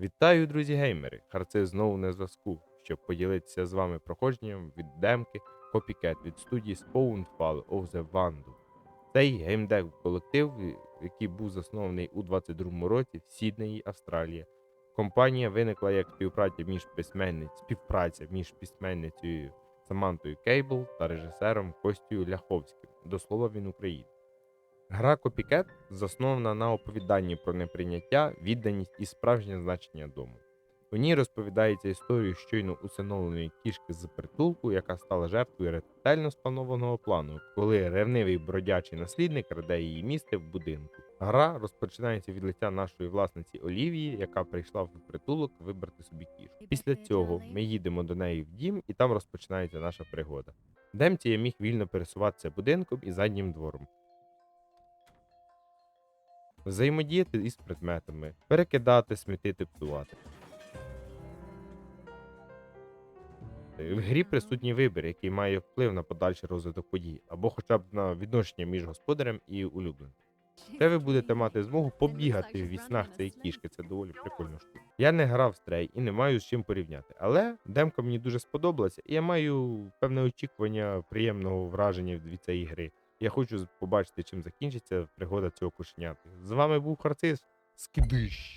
Вітаю, друзі геймери! Харце знову на зв'язку, щоб поділитися з вами проходженням від демки Copycat від студії Spawnfall of the Vandu. Цей геймдев колектив, який був заснований у 22-му році в Сіднеї, Австралія. Компанія виникла як співпраця між письменниць, співпраця між письменницею Самантою Кейбл та режисером Костю Ляховським. До слова він українець. Гра Copycat заснована на оповіданні про неприйняття, відданість і справжнє значення дому. У ній розповідається історію щойно усиновленої кішки з притулку, яка стала жертвою ретельно спланованого плану, коли ревнивий бродячий наслідник раде її місце в будинку. Гра розпочинається від лиця нашої власниці Олівії, яка прийшла в притулок вибрати собі кішку. Після цього ми їдемо до неї в дім, і там розпочинається наша пригода. Демці я міг вільно пересуватися будинком і заднім двором взаємодіяти із предметами, перекидати, смітити, псувати. В грі присутній вибір, який має вплив на подальший розвиток подій, або хоча б на відношення між господарем і улюбленцем. Це ви будете мати змогу побігати в снах цієї кішки, це доволі прикольна штука. Я не грав в стрей і не маю з чим порівняти, але демка мені дуже сподобалася, і я маю певне очікування приємного враження від цієї гри. Я хочу побачити, чим закінчиться пригода цього кошеняти. З вами був Харцис. Скидиш.